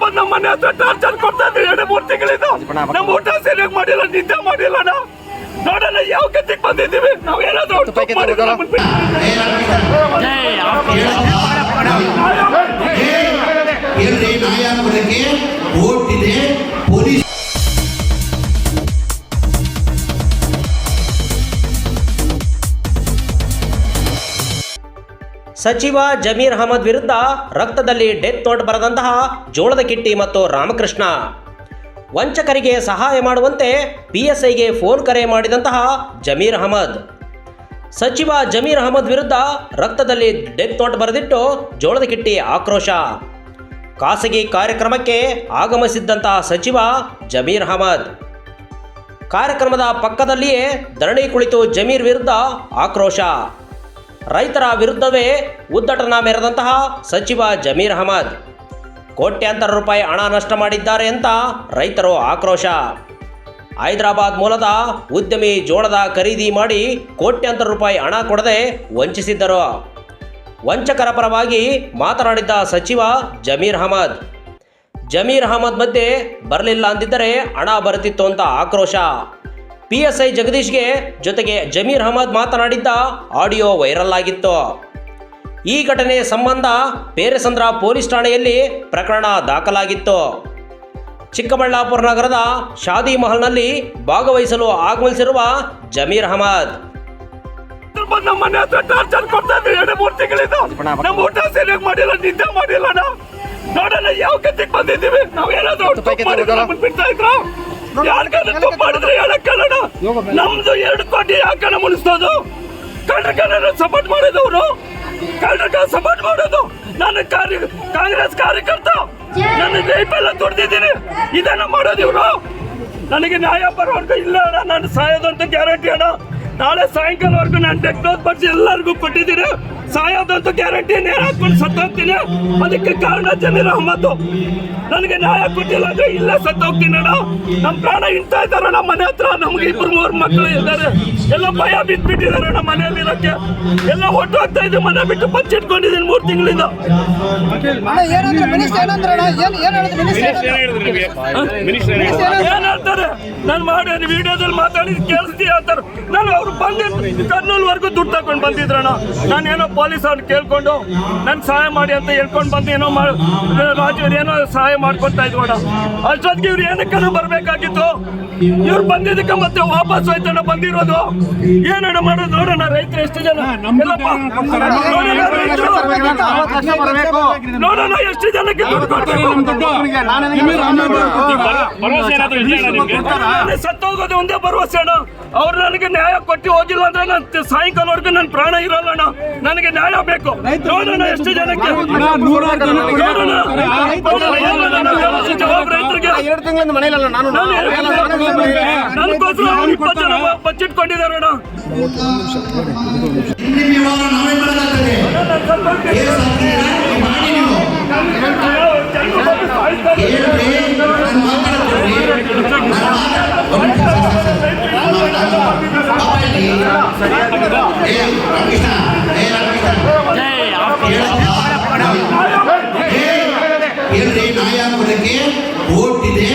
ಬಂದು ನಮ್ಮ ಮನೆ ಹತ್ರ ಟಾರ್ಚರ್ ಕೊಡ್ತಾ ಇದ್ರು ಎರಡು ಮೂರು ತಿಂಗಳಿಂದ ನಮ್ಮ ಊಟ ಸರಿಯಾಗಿ ಮಾಡಿಲ್ಲ ನಿದ್ದೆ ಮಾಡಿಲ್ಲ ನಾವು ನೋಡೋಣ ಯಾವ ಗತಿಗೆ ಬಂದಿದ್ದೀವಿ ನಾವು ಏನಾದ್ರು ಅವ್ರು ಸಚಿವ ಜಮೀರ್ ಅಹಮದ್ ವಿರುದ್ಧ ರಕ್ತದಲ್ಲಿ ಡೆತ್ ನೋಟ್ ಬರೆದಂತಹ ಜೋಳದ ಕಿಟ್ಟಿ ಮತ್ತು ರಾಮಕೃಷ್ಣ. ವಂಚಕರಿಗೆ ಸಹಾಯ ಮಾಡುವಂತೆ ಪಿಎಸ್ಐಗೆ ಎಸ್ ಐಗೆ ಫೋನ್ ಕರೆ ಮಾಡಿದಂತಹ ಜಮೀರ್ ಅಹಮದ್. ಸಚಿವ ಜಮೀರ್ ಅಹಮದ್ ವಿರುದ್ಧ ರಕ್ತದಲ್ಲಿ ಡೆತ್ ನೋಟ್ ಬರೆದಿಟ್ಟು ಜೋಳದ ಕಿಟ್ಟಿ ಆಕ್ರೋಶ. ಖಾಸಗಿ ಕಾರ್ಯಕ್ರಮಕ್ಕೆ ಆಗಮಿಸಿದ್ದಂತಹ ಸಚಿವ ಜಮೀರ್ ಅಹಮದ್. ಕಾರ್ಯಕ್ರಮದ ಪಕ್ಕದಲ್ಲಿಯೇ ಧರಣಿ ಕುಳಿತು ಜಮೀರ್ ವಿರುದ್ಧ ಆಕ್ರೋಶ. ರೈತರ ವಿರುದ್ಧವೇ ಉದ್ದಟನ ಮೆರೆದಂತಹ ಸಚಿವ ಜಮೀರ್ ಅಹಮದ್. ಕೋಟ್ಯಾಂತರ ರೂಪಾಯಿ ಹಣ ನಷ್ಟ ಮಾಡಿದ್ದಾರೆ ಅಂತ ರೈತರು ಆಕ್ರೋಶ. ಹೈದರಾಬಾದ್ ಮೂಲದ ಉದ್ಯಮಿ ಜೋಳದ ಖರೀದಿ ಮಾಡಿ ಕೋಟ್ಯಾಂತರ ರೂಪಾಯಿ ಹಣ ಕೊಡದೆ ವಂಚಿಸಿದ್ದರು. ವಂಚಕರ ಪರವಾಗಿ ಮಾತನಾಡಿದ್ದ ಸಚಿವ ಜಮೀರ್ ಅಹಮದ್. ಜಮೀರ್ ಅಹಮದ್ ಮಧ್ಯೆ ಬರಲಿಲ್ಲ ಅಂದಿದ್ದರೆ ಹಣ ಬರುತ್ತಿತ್ತು ಅಂತ ಆಕ್ರೋಶ. ಪಿ ಎಸ್ ಐ ಜಗದೀಶ್ಗೆ ಜೊತೆಗೆ ಜಮೀರ್ ಅಹಮದ್ ಮಾತನಾಡಿದ್ದ ಆಡಿಯೋ ವೈರಲ್ ಆಗಿತ್ತು. ಈ ಘಟನೆ ಸಂಬಂಧ ಪೇರೆಸಂದ್ರ ಪೊಲೀಸ್ ಠಾಣೆಯಲ್ಲಿ ಪ್ರಕರಣ ದಾಖಲಾಗಿತ್ತು. ಚಿಕ್ಕಬಳ್ಳಾಪುರ ನಗರದ ಶಾದಿ ಮಹಲ್ನಲ್ಲಿ ಭಾಗವಹಿಸಲು ಆಗಮಿಸಿರುವ ಜಮೀರ್ ಅಹಮದ್. ಬಂದು ನಮ್ಮ ಮನೆ ಹತ್ರ ಟಾರ್ಚರ್ ಕೊಡ್ತಾ ಇದ್ರು ಎರಡು ಮೂರು ತಿಂಗಳಿಂದ ನಮ್ಮ ಊಟ ಸರಿಯಾಗಿ ಮಾಡಿಲ್ಲ ನಿದ್ದೆ ಮಾಡಿಲ್ಲ ನಾವು ನೋಡೋಣ ಯಾವ ಕತ್ತಿಗೆ ಬಂದಿದ್ದೀವಿ ನಾವೇನಾದ್ರೂ ಬಿಡ್ತಾ ಇದ್ರು? ನಮ್ದು ಎರಡು ಕೋಟಿ ಯಾಕಣ ಮುನಿಸ್ತೋದು? ಕಳ್ಳರ ಸಪೋರ್ಟ್ ಮಾಡಿದವರು? ಕಳ್ಳರ ಸಪೋರ್ಟ್ ಮಾಡೋದು? ನಾನು ಕಾರ್ಯ ಕಾಂಗ್ರೆಸ್ ಕಾರ್ಯಕರ್ತ. ನನ್ನ ಎಲ್ಲ ದುಡ್ದಿದ್ದೀನಿ ಇದನ್ನ ಮಾಡೋದು ಇವರು. ನನಗೆ ನ್ಯಾಯ ಬರೋವರೆಗೂ ಇಲ್ಲ ಅಣ್ಣ. ನಾನು ಅಂತ ಗ್ಯಾರಂಟಿ ಅಣ್ಣ. ನಾಳೆ ಸಾಯಂಕಾಲವರೆಗೂ ನಾನು ಟೆಕ್ನೋಸ್ ಬರ್ಸಿ ಎಲ್ಲರಿಗೂ ಕೊಟ್ಟಿದ್ದೀನಿ. ಸಾಯೋದಂತ ಗ್ಯಾರಂಟಿ ನೇರ ಹಾಕೊಂಡು ಸತ್ತೋಗ್ತೀನಿ. ಅದಕ್ಕೆ ಕಾರಣ ಜಮೀರ್ ಅಹಮದ್ ನನಗೆ ನ್ಯಾಯ ಕೊಟ್ಟಿಲ್ಲ ಅಂದ್ರೆ ಇಲ್ಲ ಸತ್ತೋಗ್ತೀನಿ ಅಣ್ಣ. ನಮ್ಮ ಪ್ರಾಣ ಇಡ್ತಾ ಇದ್ದಾರೆ ನಮ್ಮ ಮನೆ ಹತ್ರ. ನಮ್ಗೆ ಇಬ್ರು ಮೂರು ಮಕ್ಕಳು ಇದ್ದಾರೆ. ಎಲ್ಲ ಭಯ ಬಿದ್ದ್ಬಿಟ್ಟಿದ್ದಾರೆ ನಮ್ಮ ಮನೆಯಲ್ಲಿ ಇರೋಕ್ಕೆ ಎಲ್ಲ ಹೊಟ್ಟು ಹೋಗ್ತಾ ಇದ್ದೆ ಮನೆ ಬಿಟ್ಟು ಪಚ್ಚಿಟ್ಕೊಂಡಿದ್ದೀನಿ ಮೂರು ತಿಂಗಳಿಂದ. ಅಣ್ಣ ಏನಂದ್ರೆ ಮಿನಿಸ್ಟರ್ ಏನಂದ್ರೆ ಅಣ್ಣ? ಏನ್ ಹೇಳ್ತಾರೆ? ನಾನು ಮಾಡಿ ವಿಡಿಯೋದಲ್ಲಿ ಮಾತಾಡಿದ್ ಕೇಳಿಸ್ತೀಯ ಅಂತಾರೆ. ನಾನು ಅವ್ರು ಬಂದಿದ್ದು ಕರ್ನೂಲ್ವರೆಗೂ ದುಡ್ಡು ತಗೊಂಡು ಬಂದಿದ್ರಣ್ಣ ನಾನು ಏನೋ ಪೊಲೀಸ್ ಅವ್ರು ಕೇಳ್ಕೊಂಡು ನನ್ ಸಹಾಯ ಮಾಡಿ ಅಂತ ಹೇಳ್ಕೊಂಡು ಬಂದು ಏನೋ ಮಾಡಿ ರಾಜು ಏನೋ ಸಹಾಯ ಮಾಡ್ಕೊತಾ ಇದ್ವಣ್ಣ ಅಷ್ಟೊತ್ತಿಗೆ ಇವ್ರು ಏನಕ್ಕನ ಬರ್ಬೇಕಾಗಿತ್ತು. ಇವ್ರು ಬಂದಿದ್ದಕ್ಕೆ ಮತ್ತೆ ವಾಪಸ್ ಹೋಯ್ತಣ್ಣ ಬಂದಿರೋದು. ಏನಣ್ಣ ಮಾಡೋದು ನೋಡೋಣ ರೈತರು ಎಷ್ಟು ಜನ? ನೋಡೋಣ ಎಷ್ಟು ಜನಕ್ಕೆ ಸತ್ತೋಗೋದು ಒಂದೇ ಭರವಸೆ ಅಣ್ಣ. ಅವ್ರು ನನಗೆ ನ್ಯಾಯ ಕೊಟ್ಟು ಹೋಗಿಲ್ಲ ಅಂದ್ರೆ ನಾನು ಸಾಯಂಕಾಲವರೆಗೂ ನನ್ನ ಪ್ರಾಣ ಇರಲ್ಲ ಅಣ್ಣ. ನನಗೆ ನ್ಯಾಯ ಬೇಕು. ನೋಡೋಣ ಎಷ್ಟು ಜನಕ್ಕೆ. ನನಗೋಸ್ಕರ ಇಪ್ಪತ್ತು ಜನ ಬಚ್ಚಿಟ್ಕೊಂಡಿದ್ದಾರೆ ಅಣ್ಣ. ನಾವೇ. நாயா முறைக்கு ஓட்டிலே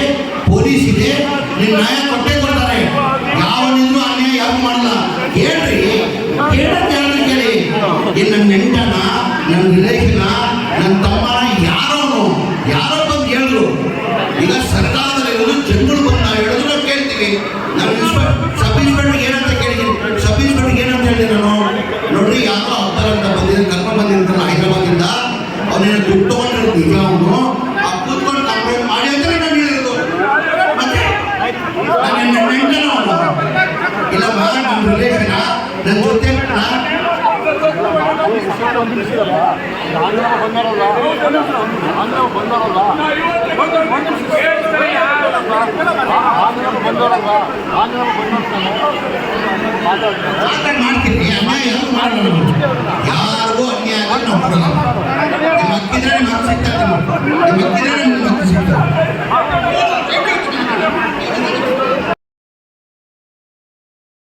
ಯಾರಿಗೂ ಅನ್ಯಾಯ ಮಕ್ಕಿದ್ರೆ ಮಕ್ಕಳ